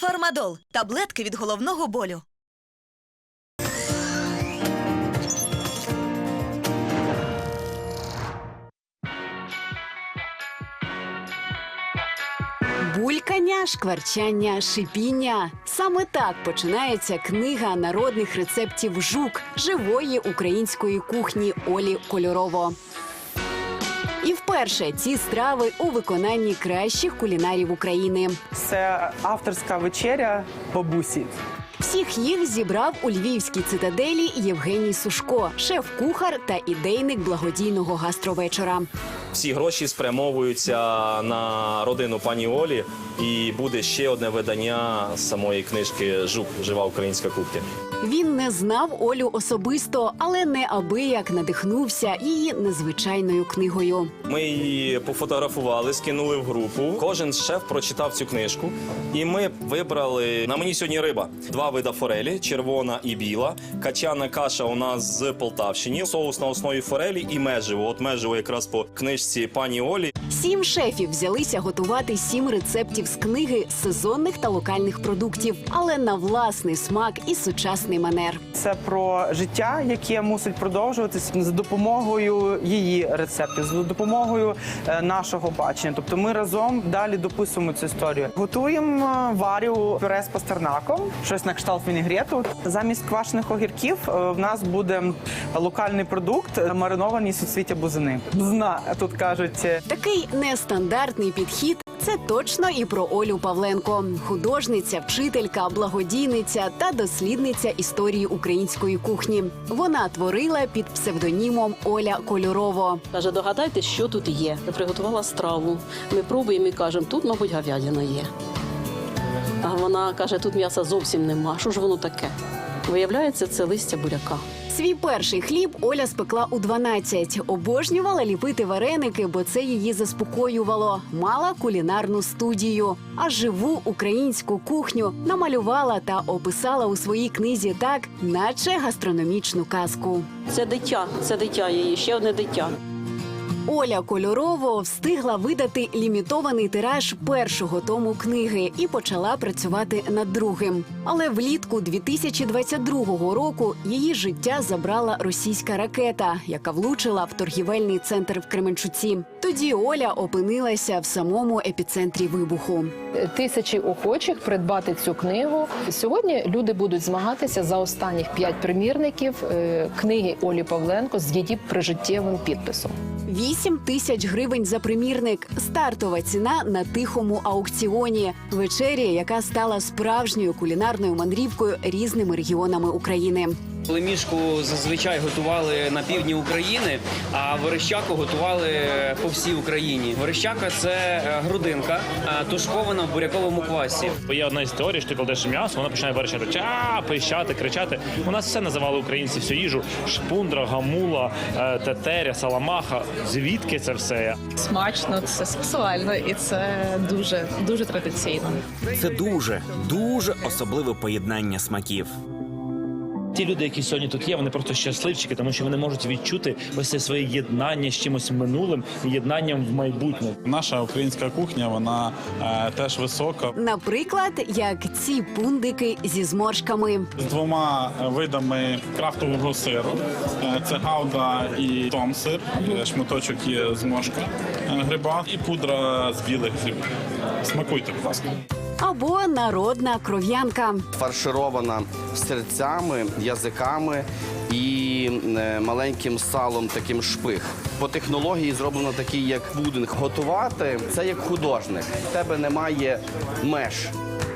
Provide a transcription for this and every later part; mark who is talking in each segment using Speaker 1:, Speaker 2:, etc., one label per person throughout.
Speaker 1: Фармадол таблетки від головного болю.
Speaker 2: Булькання, шкварчання, шипіння. Саме так починається книга народних рецептів жук живої української кухні Олі Кольорово. І вперше ці страви у виконанні кращих кулінарів України.
Speaker 3: Це авторська вечеря бабусі.
Speaker 2: Всіх їх зібрав у львівській цитаделі Євгеній Сушко, шеф-кухар та ідейник благодійного гастровечора.
Speaker 4: Всі гроші спрямовуються на родину пані Олі, і буде ще одне видання самої книжки Жук Жива українська кухня.
Speaker 2: Він не знав Олю особисто, але неабияк надихнувся її незвичайною книгою.
Speaker 4: Ми її пофотографували, скинули в групу. Кожен шеф прочитав цю книжку, і ми вибрали на мені сьогодні риба. Два вида форелі: червона і біла. Качана каша у нас з Полтавщини. Соус на основі форелі і меживо. От меживо якраз по книжці пані Олі.
Speaker 2: Сім шефів взялися готувати сім рецептів з книги сезонних та локальних продуктів, але на власний смак і сучасний манер.
Speaker 3: Це про життя, яке мусить продовжуватися за допомогою її рецептів, за допомогою е, нашого бачення. Тобто ми разом далі дописуємо цю історію. Готуємо е, варю пюре з пастернаком, щось на кшталт вінігрету. Замість квашених огірків е, в нас буде локальний продукт мариновані суцвіття бузини. Бузна тут кажуть. е,
Speaker 2: Нестандартний підхід. Це точно і про Олю Павленко, художниця, вчителька, благодійниця та дослідниця історії української кухні. Вона творила під псевдонімом Оля Кольорово.
Speaker 5: Каже, догадайтесь, що тут є. Я приготувала страву. Ми пробуємо і кажемо, тут, мабуть, говядина є. А вона каже, тут м'яса зовсім нема. Що ж воно таке? Виявляється, це листя буряка.
Speaker 2: Свій перший хліб Оля спекла у 12. Обожнювала ліпити вареники, бо це її заспокоювало. Мала кулінарну студію. А живу українську кухню намалювала та описала у своїй книзі так, наче гастрономічну казку.
Speaker 5: Це дитя, це дитя її, ще одне дитя.
Speaker 2: Оля Кольорово встигла видати лімітований тираж першого тому книги і почала працювати над другим. Але влітку 2022 року її життя забрала російська ракета, яка влучила в торгівельний центр в Кременчуці. Тоді Оля опинилася в самому епіцентрі вибуху.
Speaker 6: тисячі охочих придбати цю книгу. Сьогодні люди будуть змагатися за останніх п'ять примірників е, книги Олі Павленко з її прижиттєвим підписом.
Speaker 2: 8 тисяч гривень за примірник. Стартова ціна на тихому аукціоні. Вечеря, яка стала справжньою кулінарною мандрівкою різними регіонами України.
Speaker 7: Лемішку зазвичай готували на півдні України, а верещаку готували по всій Україні. Верещака це е, грудинка, е, тушкована в буряковому квасі.
Speaker 8: Є одна історія, що ти кладеш м'ясо, воно починає верещати, пищати, кричати. У нас все називали українці всю їжу: шпундра, гамула, е, тетеря, саламаха. Звідки це все?
Speaker 9: смачно, це сексуально і це дуже дуже традиційно.
Speaker 10: Це дуже, дуже особливе поєднання смаків.
Speaker 8: Ті люди, які сьогодні тут є, вони просто щасливчики, тому що вони можуть відчути ось це своє єднання з чимось минулим і єднанням в майбутнє.
Speaker 11: Наша українська кухня вона е, теж висока
Speaker 2: Наприклад, як ці пундики зі зморшками.
Speaker 11: з двома видами крафтового сиру. Е, це гауда і том-сир, Е, шматочок є зморшка е, гриба і пудра з білих грибів. Смакуйте, будь ласка.
Speaker 2: Або народна кров'янка.
Speaker 12: фарширована серцями, язиками і е, маленьким салом, таким шпих. По технології зроблено такий, як пудинг. Готувати це як художник. В тебе немає меж.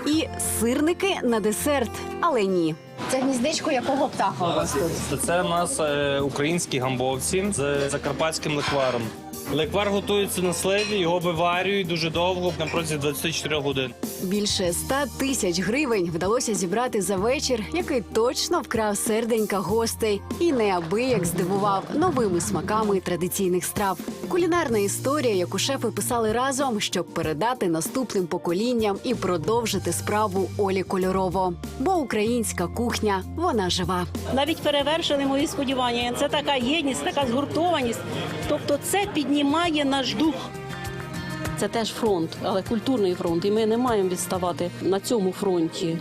Speaker 2: І сирники на десерт, але ні.
Speaker 9: Це гніздечко якого птаха у вас тут?
Speaker 7: Це у нас е, українські гамбовці з закарпатським ликваром. Ликвар готується на сливі, його виварюють дуже довго, на протязі 24 годин.
Speaker 2: Більше ста тисяч гривень вдалося зібрати за вечір, який точно вкрав серденька гостей і неабияк здивував новими смаками традиційних страв. Кулінарна історія, яку шефи писали разом, щоб передати наступним поколінням і продовжити справу Олі Кольорово. Бо українська кухня вона жива.
Speaker 5: Навіть перевершили мої сподівання. Це така єдність, така згуртованість. Тобто, це піднімає наш дух. Це теж фронт, але культурний фронт. І ми не маємо відставати на цьому фронті.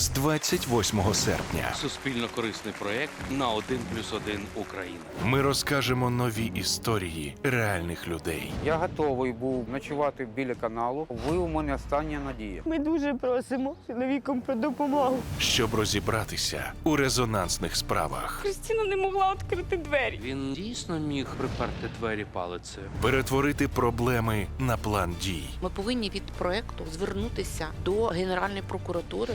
Speaker 13: З 28 серпня
Speaker 10: Суспільно корисний проект на 1 плюс 1 Україна.
Speaker 13: ми розкажемо нові історії реальних людей.
Speaker 3: Я готовий був ночувати біля каналу. Ви у мене остання надія.
Speaker 1: Ми дуже просимо чоловіком про допомогу.
Speaker 13: щоб розібратися у резонансних справах,
Speaker 1: Кристина не могла відкрити двері.
Speaker 10: Він дійсно міг приперти двері палицею.
Speaker 13: перетворити проблеми на план дій,
Speaker 9: Ми повинні від проекту звернутися до Генеральної прокуратури.